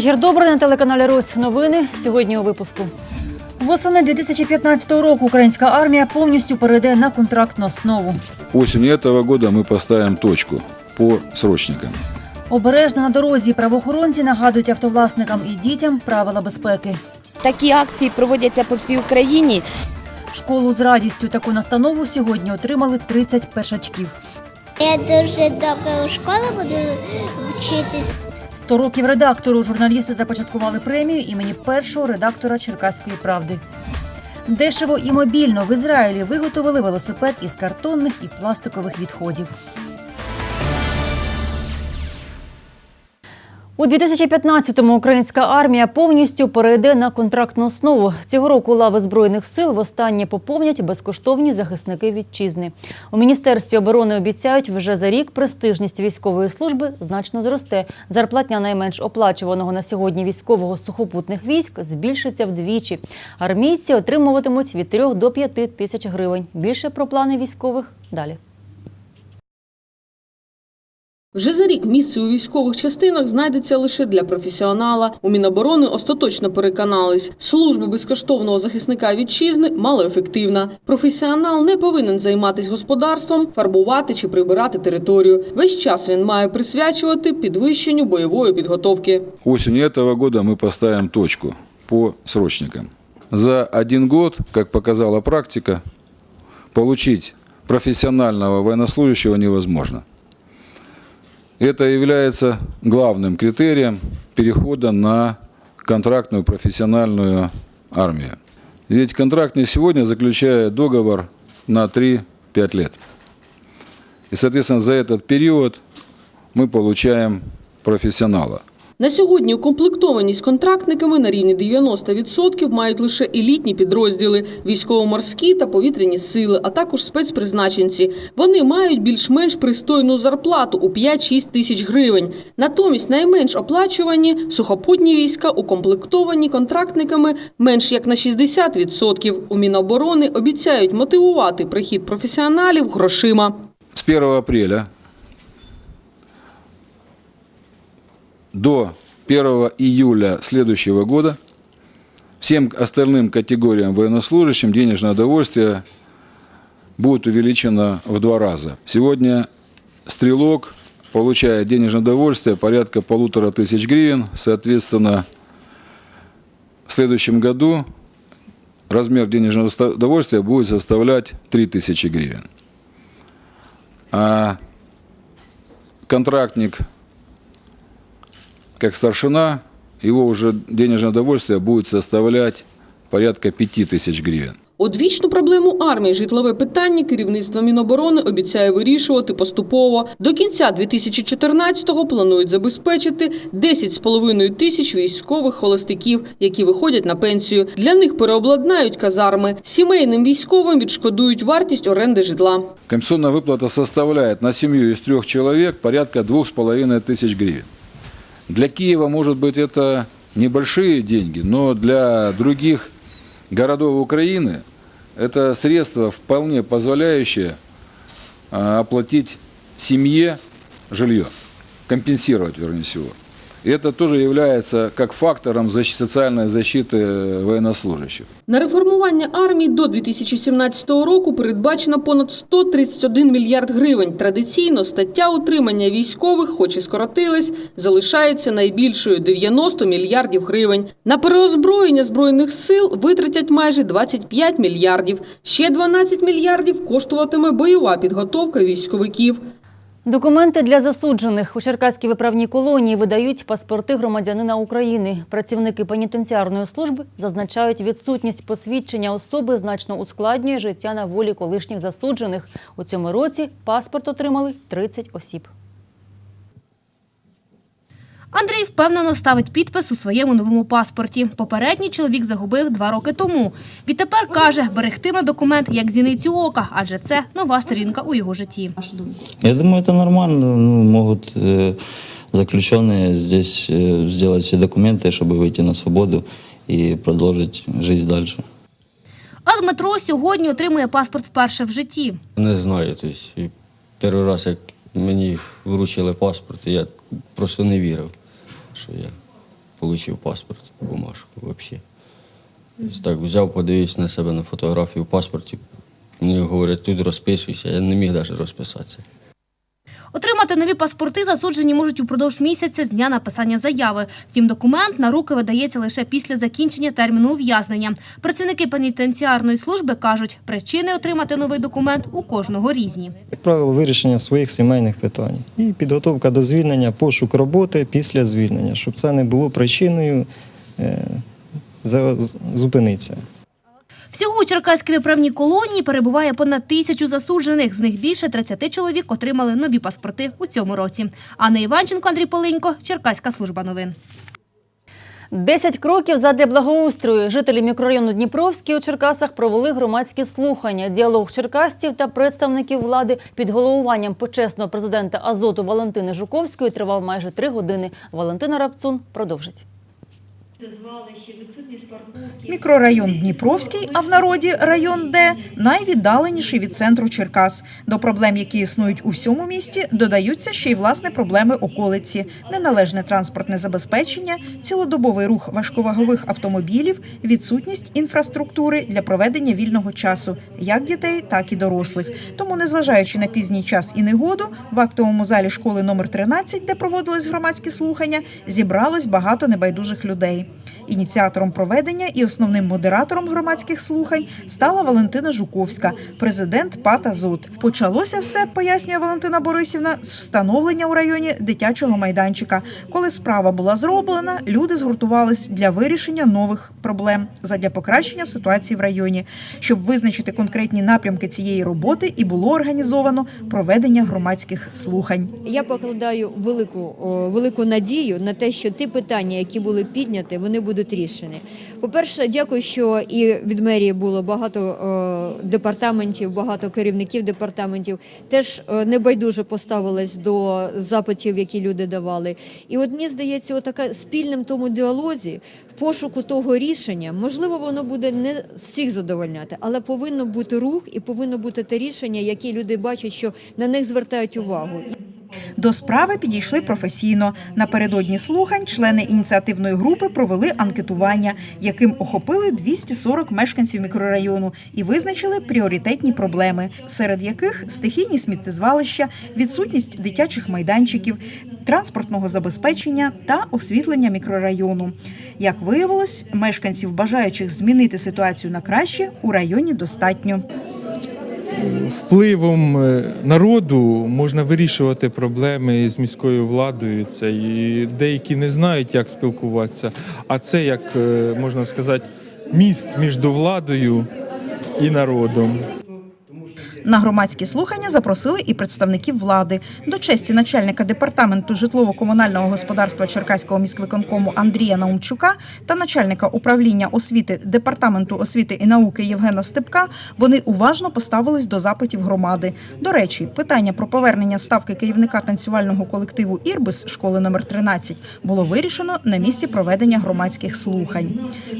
Вечір добрий на телеканалі Русь. Новини сьогодні у випуску. Восени 2015 року українська армія повністю перейде на контрактну основу. Осенью этого года мы поставим точку по срочникам. Обережно на дорозі правоохоронці нагадують автовласникам і дітям правила безпеки. Такі акції проводяться по всій Україні. Школу з радістю таку настанову сьогодні отримали 30 першачків. Я дуже добре у школі буду вчитись. 100 років редактору журналісти започаткували премію імені першого редактора Черкаської правди. Дешево і мобільно в Ізраїлі виготовили велосипед із картонних і пластикових відходів. У 2015-му українська армія повністю перейде на контрактну основу. Цього року лави збройних сил востаннє поповнять безкоштовні захисники вітчизни. У міністерстві оборони обіцяють, вже за рік престижність військової служби значно зросте. Зарплатня найменш оплачуваного на сьогодні військового сухопутних військ збільшиться вдвічі. Армійці отримуватимуть від 3 до 5 тисяч гривень. Більше про плани військових далі. Вже за рік місце у військових частинах знайдеться лише для професіонала. У Міноборони остаточно переконались, служба безкоштовного захисника вітчизни малоефективна. Професіонал не повинен займатися господарством, фарбувати чи прибирати територію. Весь час він має присвячувати підвищенню бойової підготовки. Осенью этого года мы поставим точку по срочникам. За один год, как показала практика, получить профессионального военнослужащего невозможно. Это является главным критерием перехода на контрактную профессиональную армию. Ведь контрактный сегодня заключает договор на 3-5 лет. И, соответственно, за этот период мы получаем профессионала. На сьогодні укомплектованість контрактниками на рівні 90% мають лише елітні підрозділи, військово-морські та повітряні сили, а також спецпризначенці. Вони мають більш-менш пристойну зарплату у 5-6 тисяч гривень. Натомість найменш оплачувані сухопутні війська укомплектовані контрактниками менш як на 60%. У Міноборони обіцяють мотивувати прихід професіоналів грошима. С 1 апреля до 1 июля следующего года всем остальным категориям военнослужащим денежное удовольствие будет увеличено в два раза. Сегодня стрелок получает денежное удовольствие порядка полутора тысяч гривен. Соответственно, в следующем году размер денежного удовольствия будет составлять 3000 гривен. А контрактник, как старшина, его уже денежное удовольствие будет составлять порядка 5000 гривен. Одвічну проблему армії житлове питання керівництво Міноборони обіцяє вирішувати поступово. До кінця 2014-го планують забезпечити 10,5 тисяч військових холостяків, які виходять на пенсію. Для них переобладнають казарми. Сімейним військовим відшкодують вартість оренди житла. Комиссионная выплата составляет на семью из трех человек порядка двух с половиной тысяч гривен. Для Киева, может быть, это небольшие деньги, но для других городов Украины это средства, вполне позволяющие а, оплатить семье жилье, компенсировать, вернее всего. И это тоже является как фактором защ- социальной защиты э, военнослужащих. На реформування армії до 2017 року передбачено понад 131 мільярд гривень. Традиційно стаття утримання військових, хоч і скоротилась, залишається найбільшою 90 мільярдів гривень. На переозброєння збройних сил витратять майже 25 мільярдів. Ще 12 мільярдів коштуватиме бойова підготовка військовиків. Документи для засуджених у Черкаській виправній колонії видають паспорти громадянина України. Працівники пенітенціарної служби зазначають, відсутність посвідчення особи значно ускладнює життя на волі колишніх засуджених. У цьому році паспорт отримали 30 осіб. Андрій впевнено ставить підпис у своєму новому паспорті. Попередній чоловік загубив два роки тому. Відтепер каже, берегтиме документ як зіницю ока, адже це нова сторінка у його житті. Я думаю, это нормально. Ну, могут э, заключенные здесь э, сделать все документы, чтобы выйти на свободу и продолжить жизнь дальше. А Дмитро сьогодні отримує паспорт вперше в житті. Не знаю. Тобто, і перший раз, як мені вручили паспорт, я просто не вірив, що я отримав паспорт, бумажку взагалі. Так взяв, подивився на себе на фотографію в паспорті. Мені говорять, тут розписуйся, я не міг навіть розписатися. Отримати нові паспорти засуджені можуть упродовж місяця з дня написання заяви. Втім, документ на руки видається лише після закінчення терміну ув'язнення. Працівники пенітенціарної служби кажуть, причини отримати новий документ у кожного різні. Як правило, вирішення своїх сімейних питань і підготовка до звільнення, пошук роботи після звільнення, щоб це не було причиною е, зупинитися. Всього у Черкаській виправній колонії перебуває понад тисячу засуджених. З них більше 30 чоловік отримали нові паспорти у цьому році. Анна Іванченко, Андрій Полинько, Черкаська служба новин. Десять кроків задля благоустрою. Жителі мікрорайону Дніпровський у Черкасах провели громадські слухання. Діалог черкасців та представників влади під головуванням почесного президента Азоту Валентини Жуковської тривав майже три години. Валентина Рапцун продовжить. Мікрорайон Дніпровський, а в народі район Д найвіддаленіший від центру Черкас. До проблем, які існують у всьому місті, додаються ще й власне проблеми околиці: неналежне транспортне забезпечення, цілодобовий рух важковагових автомобілів, відсутність інфраструктури для проведення вільного часу, як дітей, так і дорослих. Тому, незважаючи на пізній час і негоду, в актовому залі школи номер 13, де проводились громадські слухання, зібралось багато небайдужих людей. Ініціатором проведення і основним модератором громадських слухань стала Валентина Жуковська, президент ПАТ «Азот». Почалося все, пояснює Валентина Борисівна, з встановлення у районі дитячого майданчика. Коли справа була зроблена, люди згуртувались для вирішення нових проблем задля покращення ситуації в районі. Щоб визначити конкретні напрямки цієї роботи, і було організовано проведення громадських слухань. Я покладаю велику, велику надію на те, що ті питання, які були підняті, вони будуть рішені. По-перше, дякую, що і від мерії було багато е, департаментів, багато керівників департаментів теж е, небайдуже поставились до запитів, які люди давали. І от мені здається, отака спільним тому діалозі, в пошуку того рішення, можливо, воно буде не всіх задовольняти, але повинно бути рух і повинно бути те рішення, яке люди бачать, що на них звертають увагу. До справи підійшли професійно. Напередодні слухань члени ініціативної групи провели анкетування, яким охопили 240 мешканців мікрорайону і визначили пріоритетні проблеми, серед яких стихійні сміттєзвалища, відсутність дитячих майданчиків, транспортного забезпечення та освітлення мікрорайону. Як виявилось, мешканців, бажаючих змінити ситуацію на краще, у районі достатньо. Впливом е, народу можна вирішувати проблеми з міською владою. Це і деякі не знають, як спілкуватися. А це як е, можна сказати, міст між владою і народом. На громадські слухання запросили і представників влади. До честі начальника департаменту житлово-комунального господарства Черкаського міськвиконкому Андрія Наумчука та начальника управління освіти департаменту освіти і науки Євгена Степка вони уважно поставились до запитів громади. До речі, питання про повернення ставки керівника танцювального колективу Ірбис школи номер 13 було вирішено на місці проведення громадських слухань.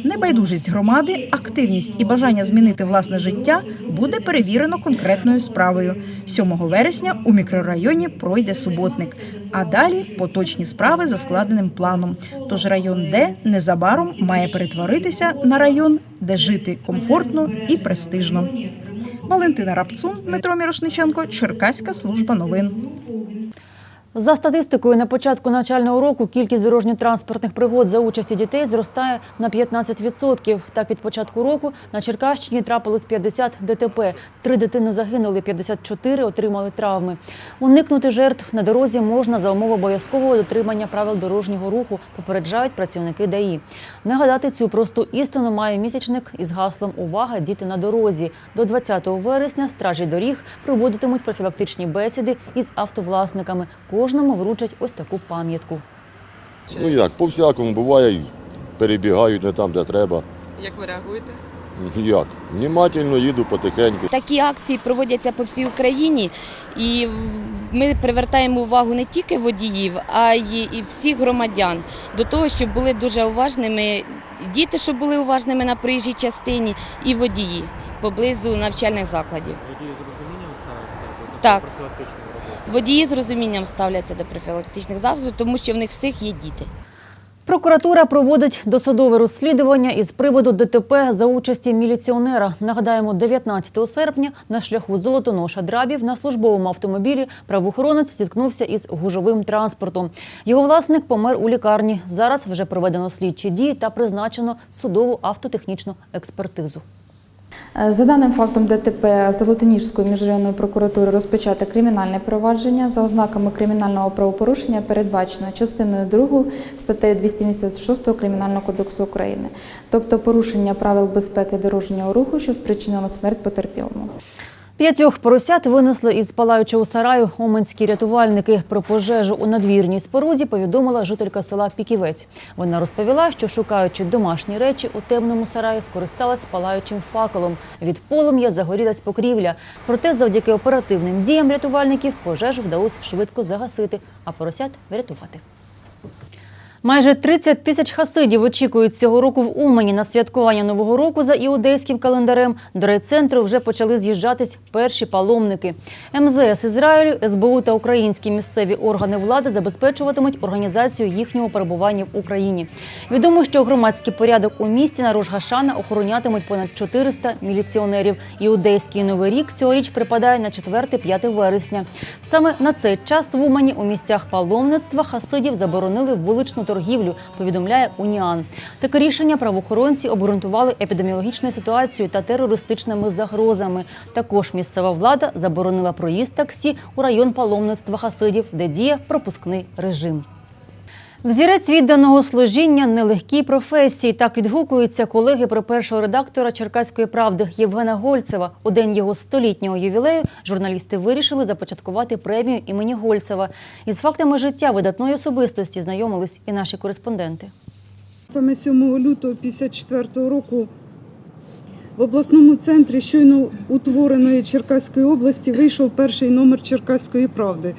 Небайдужість громади, активність і бажання змінити власне життя буде перевірено конкретною справою. 7 вересня у мікрорайоні пройде суботник, а далі поточні справи за складеним планом. Тож район Д незабаром має перетворитися на район, де жити комфортно і престижно. Валентина Рапцун, Дмитро Мірошниченко, Черкаська служба новин. За статистикою, на початку навчального року кількість дорожньо-транспортних пригод за участі дітей зростає на 15%. Так, від початку року на Черкащині трапилось 50 ДТП. Три дитини загинули, 54 отримали травми. Уникнути жертв на дорозі можна за умови обов'язкового дотримання правил дорожнього руху, попереджають працівники ДАІ. Нагадати цю просту істину має місячник із гаслом Увага, діти на дорозі. До 20 вересня стражі доріг проводитимуть профілактичні бесіди із автовласниками. Кожному вручать ось таку пам'ятку. Ну як, по-всякому буває, перебігають не там, де треба. Як ви реагуєте? Як? Внімательно їду потихеньку. Такі акції проводяться по всій Україні, і ми привертаємо увагу не тільки водіїв, а й і всіх громадян до того, щоб були дуже уважними діти, щоб були уважними на проїжджій частині, і водії поблизу навчальних закладів. Водії з розумінням ставляться Так. Водії з розумінням ставляться до профілактичних заходів, тому що в них всіх є діти. Прокуратура проводить досудове розслідування із приводу ДТП за участі міліціонера. Нагадаємо, 19 серпня на шляху Золотоноша Драбів на службовому автомобілі правоохоронець зіткнувся із гужовим транспортом. Його власник помер у лікарні. Зараз вже проведено слідчі дії та призначено судову автотехнічну експертизу. Е, За даним фактом ДТП Золотоніжської міжрайонної прокуратури розпочато кримінальне провадження за ознаками кримінального правопорушення, передбачено частиною 2 статтею 286 Кримінального кодексу України, тобто порушення правил безпеки дорожнього руху, що спричинило смерть потерпілому. П'ятьох поросят винесли із палаючого сараю уманські рятувальники. Про пожежу у надвірній споруді повідомила жителька села Піківець. Вона розповіла, що шукаючи домашні речі у темному сараї, скористалась палаючим факелом. Від полум'я загорілась покрівля. Проте, завдяки оперативним діям рятувальників, пожежу вдалося швидко загасити, а поросят врятувати. Майже 30 тисяч хасидів очікують цього року в Умані на святкування Нового року за іудейським календарем. До райцентру вже почали з'їжджатись перші паломники. МЗС Ізраїлю, СБУ та українські місцеві органи влади забезпечуватимуть організацію їхнього перебування в Україні. Відомо, що громадський порядок у місті на Рожгашана охоронятимуть понад 400 міліціонерів. Іудейський новий рік цьогоріч припадає на 4-5 вересня. Саме на цей час в Умані у місцях паломництва хасидів заборонили вуличну торгівлю, повідомляє Уніан. Таке рішення правоохоронці обґрунтували епідеміологічною ситуацією та терористичними загрозами. Також місцева влада заборонила проїзд таксі у район паломництва хасидів, де діє пропускний режим. Взірець відданого служіння нелегкій професії. Так відгукуються колеги про першого редактора Черкаської правди Євгена Гольцева. У день його столітнього ювілею журналісти вирішили започаткувати премію імені Гольцева. Із фактами життя видатної особистості знайомились і наші кореспонденти. Саме 7 лютого 54 року в обласному центрі щойно утвореної Черкаської області вийшов перший номер Черкаської правди.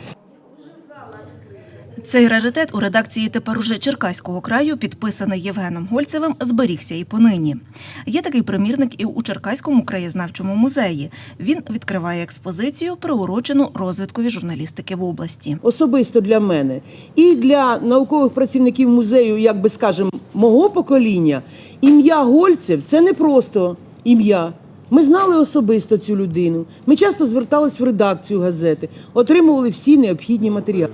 Цей раритет у редакції тепер уже Черкаського краю, підписаний Євгеном Гольцевим, зберігся і понині. Є такий примірник і у Черкаському краєзнавчому музеї. Він відкриває експозицію, приурочену розвиткові журналістики в області. особисто для мене і для наукових працівників музею, як би скажемо, мого покоління, ім'я Гольцев це не просто ім'я. Ми знали особисто цю людину. Ми часто звертались в редакцію газети, отримували всі необхідні матеріали.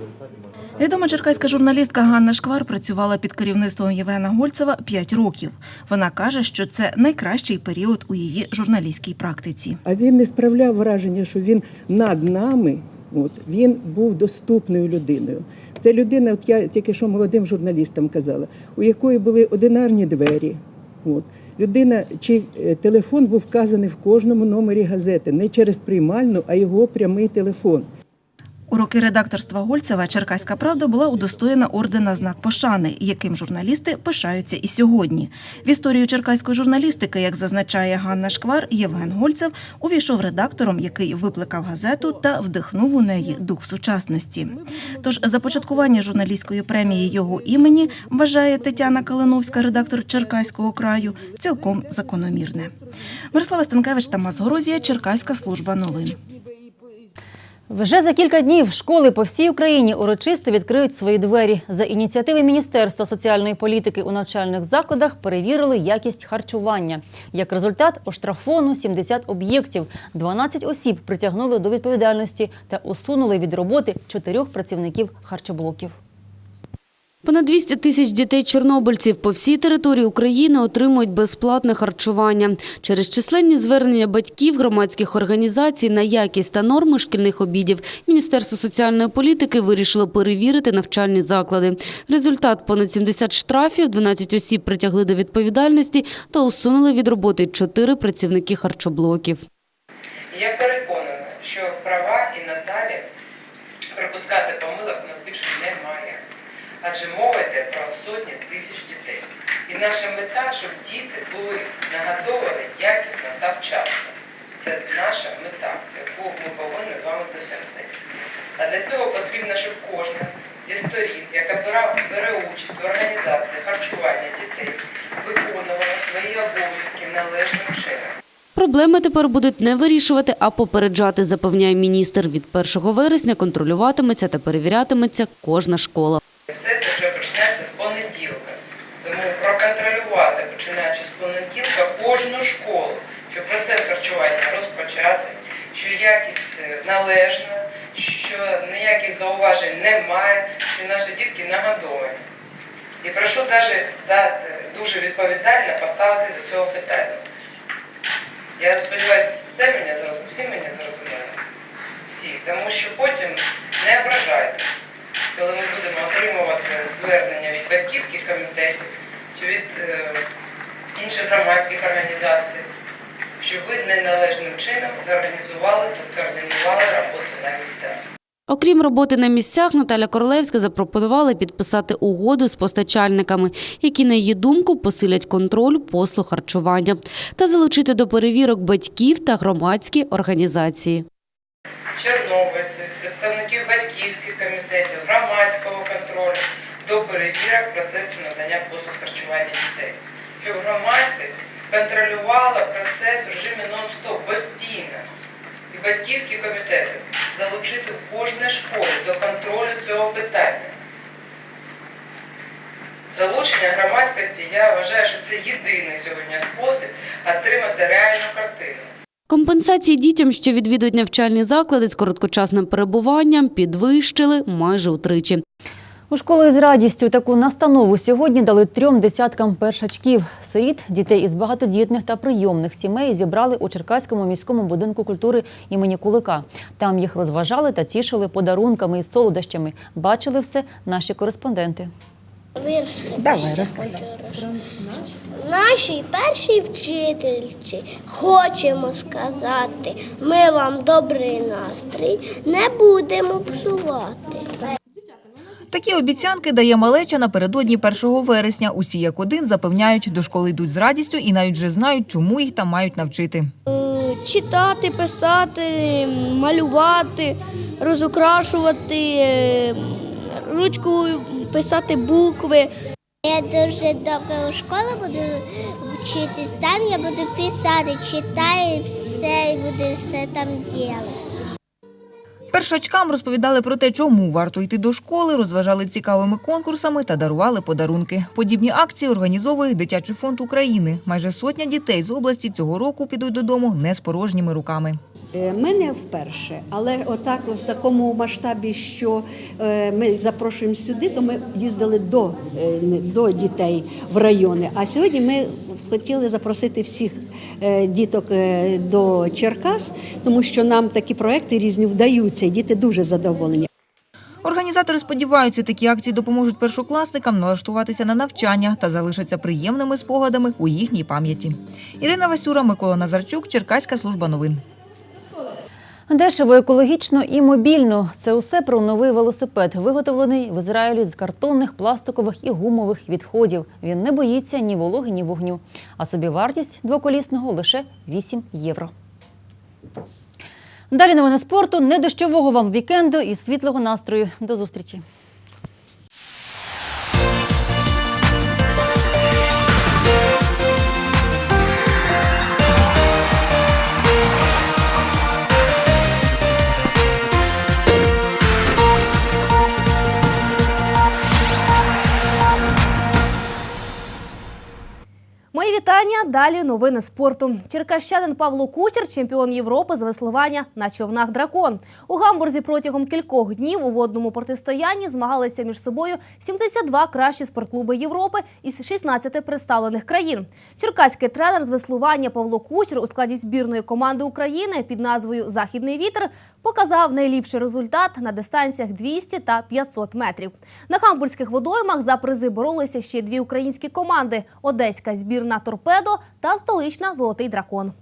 Відома черкаська журналістка Ганна Шквар працювала під керівництвом Євгена Гольцева 5 років. Вона каже, що це найкращий період у її журналістській практиці. А він не справляв враження, що він над нами. От він був доступною людиною. Це людина, от я тільки що молодим журналістам казала, у якої були одинарні двері. От. Людина, чий е, телефон був вказаний в кожному номері газети, не через приймальну, а його прямий телефон. У роки редакторства Гольцева Черкаська правда була удостоєна ордена знак пошани, яким журналісти пишаються і сьогодні. В історію черкаської журналістики, як зазначає Ганна Шквар, Євген Гольцев увійшов редактором, який викликав газету та вдихнув у неї дух сучасності. Тож започаткування журналістської премії його імені вважає Тетяна Калиновська, редактор Черкаського краю, цілком закономірне. Мирослава Станкевич, Тамас Горозія, Черкаська служба новин. Вже за кілька днів школи по всій Україні урочисто відкриють свої двері. За ініціативи Міністерства соціальної політики у навчальних закладах перевірили якість харчування. Як результат, оштрафону 70 об'єктів, 12 осіб притягнули до відповідальності та усунули від роботи чотирьох працівників харчоблоків. Понад 200 тисяч дітей-чорнобильців по всій території України отримують безплатне харчування. Через численні звернення батьків громадських організацій на якість та норми шкільних обідів Міністерство соціальної політики вирішило перевірити навчальні заклади. Результат – понад 70 штрафів, 12 осіб притягли до відповідальності та усунули від роботи 4 працівники харчоблоків. Я переконана, що права і надалі припускати помилок у нас більше немає. Адже мова йде про сотні тисяч дітей. І наша мета, щоб діти були нагодовані якісно та вчасно. Це наша мета, яку ми повинні з вами досягти. А для цього потрібно, щоб кожна зі сторін, яка бере участь в організації харчування дітей, виконувала свої обов'язки належним чином. Проблеми тепер будуть не вирішувати, а попереджати, запевняє міністр. Від 1 вересня контролюватиметься та перевірятиметься кожна школа. Все це вже почнеться з понеділка. Тому проконтролювати, починаючи з понеділка, кожну школу, що процес харчування розпочати, що якість е, належна, що ніяких зауважень немає, що наші дітки нагодовані. І прошу навіть дати дуже відповідально поставити до цього питання. Я сподіваюся, все мене зрозуміли, всі мене зрозуміли. Всі, тому що потім не ображайте, коли ми будемо отримувати звернення від батьківських комітетів чи від е, інших громадських організацій, що ви неналежним чином зорганізували та скоординували роботу на місцях. Окрім роботи на місцях, Наталя Королевська запропонувала підписати угоду з постачальниками, які, на її думку, посилять контроль послуг харчування та залучити до перевірок батьків та громадські організації. чорнобильців, представників батьківських комітетів, громадського контролю до перевірок процесу надання послуг харчування дітей. Щоб громадськість контролювала процес в режимі нон-стоп постійно. І батьківські комітети залучити в кожній школі до контролю цього питання. Залучення громадськості, я вважаю, що це єдиний сьогодні спосіб отримати реальну картину. Компенсації дітям, що відвідують навчальні заклади з короткочасним перебуванням, підвищили майже утричі. У школи з радістю таку настанову сьогодні дали трьом десяткам першачків. Сиріт, дітей із багатодітних та прийомних сімей зібрали у Черкаському міському будинку культури імені Кулика. Там їх розважали та тішили подарунками і солодощами. Бачили все наші кореспонденти. Вірші Давай, Нашій першій вчительці хочемо сказати, ми вам добрий настрій не будемо псувати. Такі обіцянки дає малеча напередодні 1 вересня. Усі як один запевняють, до школи йдуть з радістю і навіть вже знають, чому їх там мають навчити. Е, Читати, писати, малювати, розукрашувати, е, ручкою писати букви. Я дуже добре у школу буду вчитись, там я буду писати, читаю все і буду все там робити. Першачкам розповідали про те, чому варто йти до школи, розважали цікавими конкурсами та дарували подарунки. Подібні акції організовує Дитячий фонд України. Майже сотня дітей з області цього року підуть додому не з порожніми руками. Е, Ми не вперше, але отак в такому масштабі, що е, ми запрошуємо сюди, то ми їздили до, е, до дітей в райони. А сьогодні ми хотіли запросити всіх е, діток е, до Черкас, тому що нам такі проекти різні вдаються, і діти дуже задоволені. Організатори сподіваються, такі акції допоможуть першокласникам налаштуватися на навчання та залишаться приємними спогадами у їхній пам'яті. Ірина Васюра, Микола Назарчук, Черкаська служба новин. Дешево, екологічно і мобільно. Це усе про новий велосипед, виготовлений в Ізраїлі з картонних, пластикових і гумових відходів. Він не боїться ні вологи, ні вогню. А собівартість двоколісного лише 8 євро. Далі новини спорту, не дощового вам вікенду і світлого настрою. До зустрічі. Вітання. Далі новини спорту. Черкащанин Павло Кучер, чемпіон Європи з веслування на човнах дракон. У Гамбурзі протягом кількох днів у водному протистоянні змагалися між собою 72 кращі спортклуби Європи із 16 представлених країн. Черкаський тренер з веслування Павло Кучер у складі збірної команди України під назвою Західний вітер показав найліпший результат на дистанціях 200 та 500 метрів. На гамбурзьких водоймах за призи боролися ще дві українські команди: одеська збірна торпедо та столична Золотий дракон.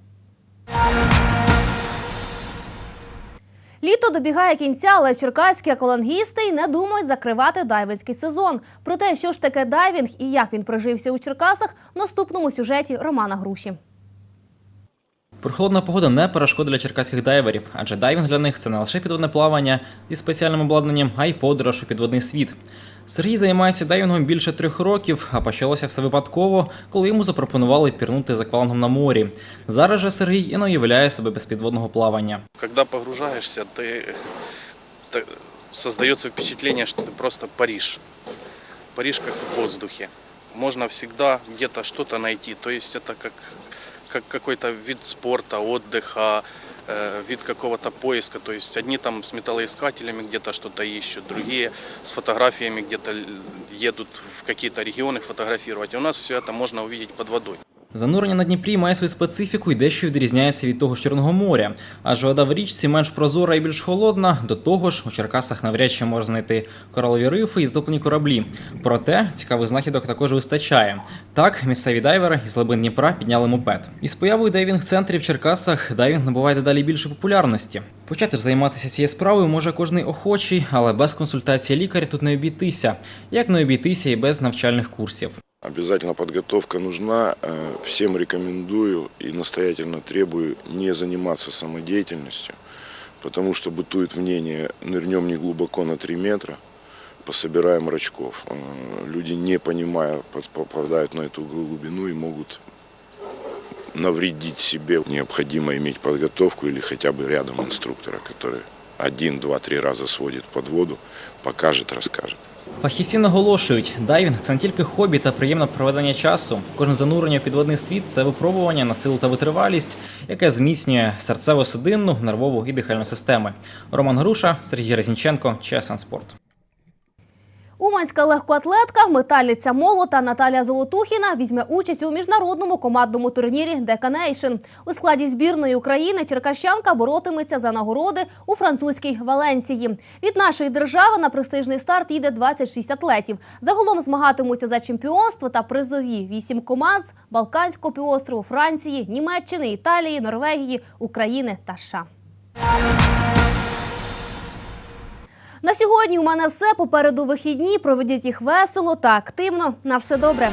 Літо добігає кінця, але черкаські аквалангісти й не думають закривати дайвинський сезон. Про те, що ж таке дайвінг і як він прижився у Черкасах, в наступному сюжеті Романа Груші. Прохолодна погода не перешкода для черкаських дайверів, адже дайвінг для них це не лише підводне плавання зі спеціальним обладнанням, а й подорож у підводний світ. Сергій займається дайвінгом більше трьох років, а почалося все випадково, коли йому запропонували пірнути з аквалангом на морі. Зараз же Сергій і не уявляє себе без підводного плавання. Когда погружаешься, ты, т- создается впечатление, что ты просто паришь. Паришь как в воздухе. можно всегда где-то что-то найти. То есть это как, как какой-то вид спорта, отдыха, э, вид какого-то поиска. То есть одни там с металлоискателями где-то что-то ищут, другие с фотографиями где-то л- едут в какие-то регионы фотографировать. И у нас все это можно увидеть под водой. Занурення на Дніпрі має свою специфіку і дещо відрізняється від того ж Чорного моря. Адже вода в річці менш прозора і більш холодна. До того ж, у Черкасах навряд чи можна знайти коралові рифи і здоплені кораблі. Проте цікавих знахідок також вистачає. Так, місцеві дайвери із глибин Дніпра підняли мопед. Із появою дайвінг-центрів в Черкасах дайвінг набуває дедалі більше популярності. Почати ж займатися цією справою може кожний охочий, але без консультації лікаря тут не обійтися. Як не обійтися і без навчальних курсів. Обязательно подготовка нужна. Э, Всем рекомендую и настоятельно требую не заниматься самодеятельностью, потому что бытует мнение, нырнем не глубоко на 3 метра, пособираем рачков. Э, Люди, не понимая, попадают на эту глубину и могут навредить себе. Необходимо иметь подготовку или хотя бы рядом инструктора, который один, два, три раза сводит под воду, покажет, расскажет. Фахівці наголошують, дайвінг це не тільки хобі та приємне проведення часу. Кожне занурення у підводний світ це випробування на силу та витривалість, яке зміцнює серцево-судинну, нервову і дихальну системи. Роман Груша, Сергій Резніченко, ЧСН Спорт. Уманська легкоатлетка, метальниця молота Наталія Золотухіна візьме участь у міжнародному командному турнірі Деканейшн. У складі збірної України черкащанка боротиметься за нагороди у французькій Валенсії. Від нашої держави на престижний старт їде 26 атлетів. Загалом змагатимуться за чемпіонство та призові вісім команд з Балканського півострову, Франції, Німеччини, Італії, Норвегії, України та США. На сьогодні у мене все. Попереду вихідні. Проведіть їх весело та активно. На все добре.